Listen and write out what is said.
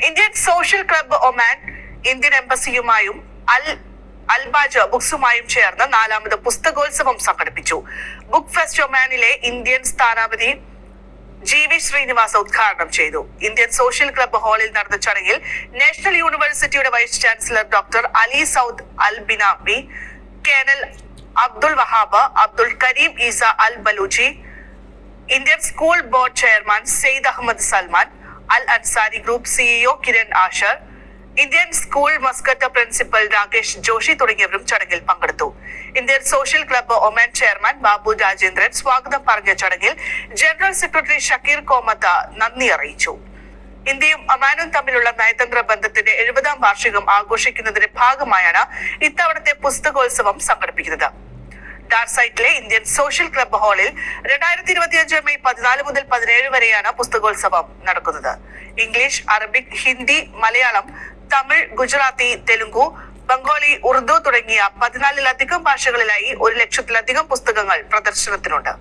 Indian social club Oman Indian എംബസിയുമായും അൽ Albaja ബുക്സുമായും ചേർന്ന് നാലാമത് പുസ്തകോത്സവം സംഘടിപ്പിച്ചു. ബുക്ക് ഫെസ്റ്റ് ഒമാനിലെ ഇന്ത്യൻ സ്ഥാനാപതി ജി വി ശ്രീനിവാസ ഉദ്ഘാടനം ചെയ്തു. ഇന്ത്യൻ സോഷ്യൽ ക്ലബ്ബ് ഹാളിൽ നടന്ന ചടങ്ങിൽ നാഷണൽ യൂണിവേഴ്സിറ്റിയുടെ vice chancellor doctor Ali Saud al Binabi colonel Abdul Wahab Abdul Karim Isa al Baluchi Indian school board chairman Said Ahmed Salman al Ansari group CEO Kiran Asher Indian school Muscat principal Rakesh Joshi തുടങ്ങിയവരും ചടങ്ങിൽ പങ്കെടുത്തു. Indian social club Oman chairman Babu Rajendran സ്വാഗതം പറഞ്ഞ ചടങ്ങിൽ general secretary Shakir കോമത്ത നന്ദി അറിയിച്ചു. ഇന്ത്യയും ഒമാനും തമ്മിലുള്ള നയതന്ത്ര ബന്ധത്തിന്റെ എഴുപതാം വാർഷികം ആഘോഷിക്കുന്നതിന്റെ ഭാഗമായാണ് ഇത്തവണത്തെ പുസ്തകോത്സവം സംഘടിപ്പിക്കുന്നത്. ഡാർസൈറ്റിലെ ഇന്ത്യൻ സോഷ്യൽ ക്ലബ് ഹാളിൽ രണ്ടായിരത്തി ഇരുപത്തിയഞ്ച് മെയ് പതിനാല് മുതൽ പതിനേഴ് വരെയാണ് പുസ്തകോത്സവം നടക്കുന്നത്. ഇംഗ്ലീഷ് അറബിക് ഹിന്ദി മലയാളം തമിഴ് ഗുജറാത്തി തെലുങ്കു ബംഗാളി ഉറുദു തുടങ്ങിയ പതിനാലിലധികം ഭാഷകളിലായി ഒരു ലക്ഷത്തിലധികം പുസ്തകങ്ങൾ പ്രദർശനത്തിനുണ്ട്.